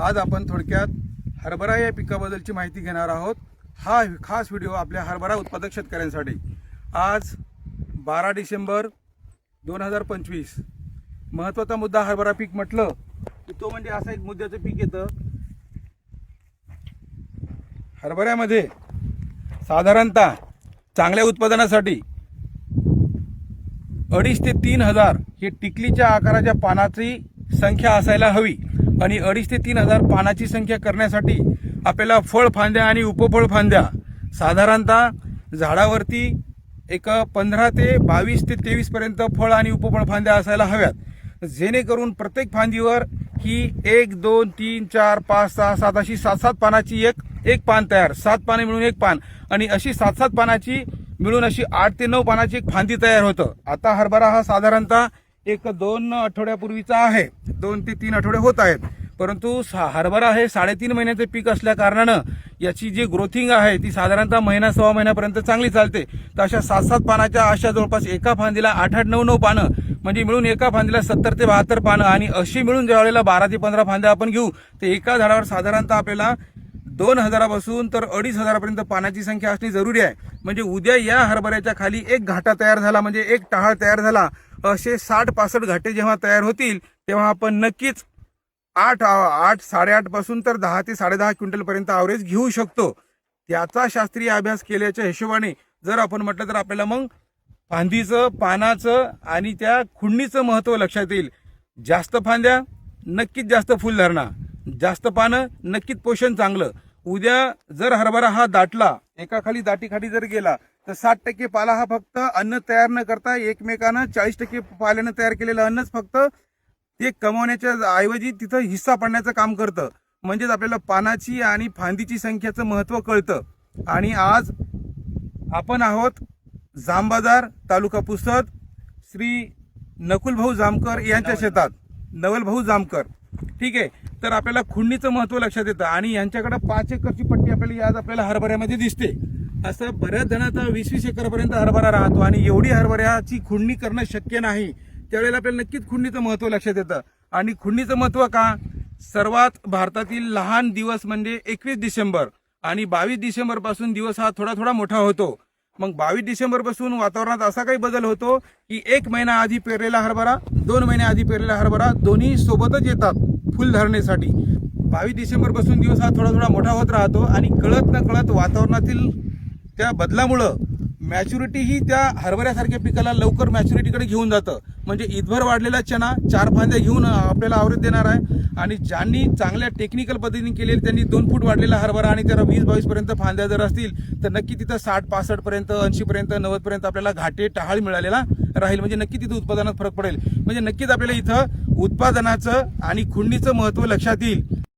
आज आपण थोडक्यात हरभरा या पिकाबद्दलची माहिती घेणार आहोत. हा खास व्हिडिओ आपल्या हरभरा उत्पादक शेतकऱ्यांसाठी. आज बारा डिसेंबर दोन हजार पंचवीस. महत्त्वाचा मुद्दा हरभरा पीक म्हटलं की तो म्हणजे असं एक मुद्द्याचं पीक येतं. हरभऱ्यामध्ये साधारणतः चांगल्या उत्पादनासाठी अडीच ते तीन हजार हे टिकलीच्या आकाराच्या पानाची संख्या असायला हवी. आणि अडीच ते तीन हजार पानाची संख्या करण्यासाठी आपल्याला फळ फांद्या आणि उपफळ फांद्या साधारणतः झाडावरती एक पंधरा ते बावीस ते तेवीसपर्यंत फळ आणि उपफळ फांद्या असायला हव्यात. जेणेकरून प्रत्येक फांदीवर ही एक दोन तीन चार पाच सहा सात अशी सात सात पानाची एक एक पान तयार. सात पाने मिळून एक पान. आणि अशी सात सात पानाची मिळून अशी आठ ते नऊ पानाची एक फांदी तयार होतं. आता हरभरा हा साधारणतः एक दोन आठवड्यापूर्वीचा आहे. दोन ते तीन आठवडे होत आहेत. परंतु सा- हरभरा हे साडेतीन महिन्याचे पीक असल्या कारणानं याची जी ग्रोथिंग आहे ती साधारणतः महिना सव्वा महिन्यापर्यंत चांगली चालते. तर अशा सात सात पानाच्या अशा जवळपास एका फांदीला आठ आठ नऊ नऊ पानं म्हणजे मिळून एका फांदीला सत्तर ते बहात्तर पानं आणि अशी मिळून ज्या वेळेला बारा ते पंधरा फांद्या आपण घेऊ तर एका झाडावर साधारणतः आपल्याला दोन हजारापासून तर अडीच हजारापर्यंत पाण्याची संख्या असणे जरुरी आहे. म्हणजे उद्या या हरभऱ्याच्या खाली एक घाटा तयार झाला म्हणजे एक टहाळ तयार झाला असे साठ पासष्ट घाटे जेव्हा तयार होतील तेव्हा आपण नक्कीच आठ आठ साडेआठपासून तर दहा ते साडेदहा क्विंटलपर्यंत ॲव्हरेज घेऊ शकतो. त्याचा शास्त्रीय अभ्यास केल्याच्या हिशोबाने जर आपण म्हटलं तर आपल्याला मग फांदीचं पानाचं आणि त्या खुंडीचं महत्त्व लक्षात येईल. जास्त फांद्या नक्कीच जास्त फुलधारणा. जास्त पानं नक्कीच पोषण चांगलं. उद्या जर हरभरा हा दाटला एका खाली दाटीखाली जर गेला तर साठ टक्के पाला हा फक्त अन्न तयार न करता एकमेकानं चाळीस टक्के पाल्यानं तयार केलेलं अन्नच फक्त ते कमवण्याच्या ऐवजी तिथं हिस्सा पडण्याचं काम करतं. म्हणजेच आपल्याला पानाची आणि फांदीची संख्येचं महत्त्व कळतं. आणि आज आपण आहोत जामबाजार तालुका पुसद श्री नकुलभाऊ जामकर यांच्या शेतात. नवलभाऊ जामकर. ठीक आहे. तर आपल्याला खुंडीचं महत्त्व लक्षात येतं. आणि यांच्याकडे पाच एकरची पट्टी आपल्याला आज आपल्याला हरभऱ्यामध्ये दिसते. असं बऱ्याच जणांचा वीस वीस एकरपर्यंत हरभरा राहतो आणि एवढी हरभऱ्याची खुंडणी करणं शक्य नाही. त्यावेळेला आपल्याला नक्कीच खुंडीचं महत्त्व लक्षात येतं. आणि खुंडीचं महत्त्व का? सर्वात भारतातील लहान दिवस म्हणजे एकवीस डिसेंबर. आणि बावीस डिसेंबरपासून दिवस हा थोडा थोडा मोठा होतो. मग बावीस डिसेंबरपासून वातावरणात असा काही बदल होतो की एक महिना आधी पेरलेला हरभरा दोन महिन्याआधी आधी पेरलेला हरभरा दोन्ही सोबतच येतात. फुल धरण्यासाठी बावीस डिसेंबरपासून दिवस हा थोडा थोडा मोठा होत राहतो आणि कळत न कळत वातावरणातील त्या बदलामुळं मॅच्युरिटी ही त्या हरभऱ्यासारख्या पिकाला लवकर मॅच्युरिटीकडे घेऊन जातं. म्हणजे ईदभर वाढलेला चना चार फांद्या घेऊन आपल्याला आवृत्त देणार आहे. आणि ज्यांनी चांगल्या टेक्निकल पद्धतीने केलेली त्यांनी दोन फूट वाढलेला हरभरा आणि त्याला वीस बावीसपर्यंत फांद्या जर असतील तर नक्की तिथं साठ पासष्टपर्यंत ऐंशीपर्यंत नव्वदपर्यंत आपल्याला घाटे टहाळ मिळालेला राहील. म्हणजे नक्की तिथं उत्पादनात फरक पडेल. म्हणजे नक्कीच आपल्याला इथं उत्पादनाचं आणि खुंडीचं महत्त्व लक्षात येईल.